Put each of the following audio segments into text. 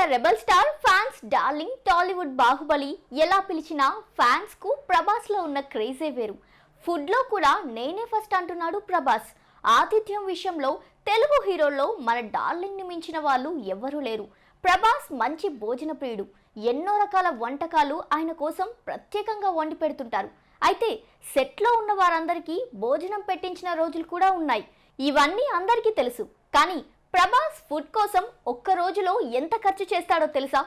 India rebel star fans darling Tollywood Baahubali ఎలా పిలిచినా ఫ్యాన్స్కు ప్రభాస్లో ఉన్న క్రేజే వేరు. ఫుడ్లో కూడా నేనే ఫస్ట్ అంటున్నాడు ప్రభాస్. ఆతిథ్యం విషయంలో తెలుగు హీరోల్లో మన డార్లింగ్ని మించిన వాళ్ళు ఎవ్వరూ లేరు. ప్రభాస్ మంచి భోజన ప్రియుడు. ఎన్నో రకాల వంటకాలు ఆయన కోసం ప్రత్యేకంగా వండి పెడుతుంటారు. అయితే సెట్లో ఉన్న వారందరికీ భోజనం పెట్టించిన రోజులు కూడా ఉన్నాయి. ఇవన్నీ అందరికీ తెలుసు. కానీ ప్రభాస్ ఫుడ్ కోసం ఒక్క రోజులో ఎంత ఖర్చు చేస్తాడో తెలుసా?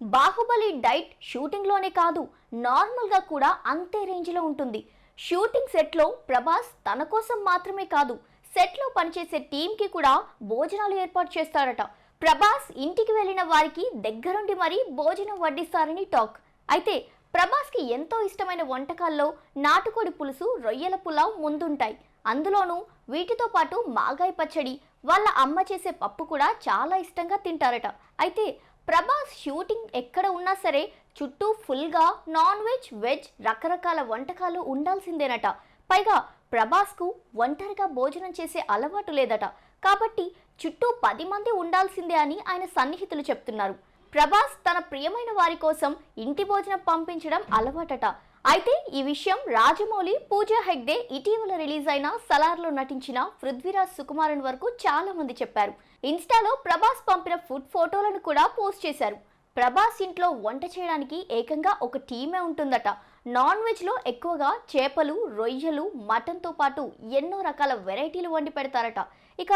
బాహుబలి డైట్ షూటింగ్లోనే కాదు నార్మల్గా కూడా అంతే రేంజ్లో ఉంటుంది. షూటింగ్ సెట్లో ప్రభాస్ తన కోసం మాత్రమే కాదు సెట్లో పనిచేసే టీంకి కూడా భోజనాలు ఏర్పాటు చేస్తాడట. ప్రభాస్ ఇంటికి వెళ్ళిన వారికి దగ్గరుండి మరీ భోజనం వడ్డిస్తారని టాక్. అయితే ప్రభాస్కి ఎంతో ఇష్టమైన వంటకాల్లో నాటుకోడి పులుసు రొయ్యల పులావ్ ముందుంటాయి. అందులోనూ వీటితో పాటు మాగాయ పచ్చడి వాళ్ళ అమ్మ చేసే పప్పు కూడా చాలా ఇష్టంగా తింటారట. అయితే ప్రభాస్ షూటింగ్ ఎక్కడ ఉన్నా సరే చుట్టూ ఫుల్గా నాన్ వెజ్ వెజ్ రకరకాల వంటకాలు ఉండాల్సిందేనట. పైగా ప్రభాస్కు ఒంటరిగా భోజనం చేసే అలవాటు లేదట. కాబట్టి చుట్టూ పది మంది ఉండాల్సిందే అని ఆయన సన్నిహితులు చెప్తున్నారు. ప్రభాస్ తన ప్రియమైన వారి కోసం ఇంటి భోజనం పంపించడం అలవాటట. అయితే ఈ విషయం రాజమౌళి పూజా హెగ్డే ఇటీవల రిలీజ్ అయిన సలార్లో నటించిన పృథ్వీరాజ్ సుకుమారన్ వరకు చాలా మంది చెప్పారు. ఇన్స్టాలో ప్రభాస్ పంపిన ఫుడ్ ఫోటోలను కూడా పోస్ట్ చేశారు. ప్రభాస్ ఇంట్లో వంట చేయడానికి ఏకంగా ఒక టీమే ఉంటుందట. నాన్ వెజ్లో ఎక్కువగా చేపలు రొయ్యలు మటన్తో పాటు ఎన్నో రకాల వెరైటీలు వండి పెడతారట. ఇక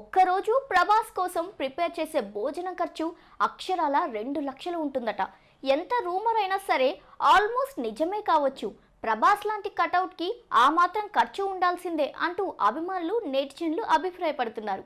ఒక్కరోజు ప్రభాస్ కోసం ప్రిపేర్ చేసే భోజనం ఖర్చు అక్షరాల రెండు లక్షలు ఉంటుందట. ఎంత రూమర్ అయినా సరే ఆల్మోస్ట్ నిజమే కావచ్చు. ప్రభాస్ లాంటి కటౌట్కి ఆ మాత్రం ఖర్చు ఉండాల్సిందే అంటూ అభిమానులు నెటిజన్లు అభిప్రాయపడుతున్నారు.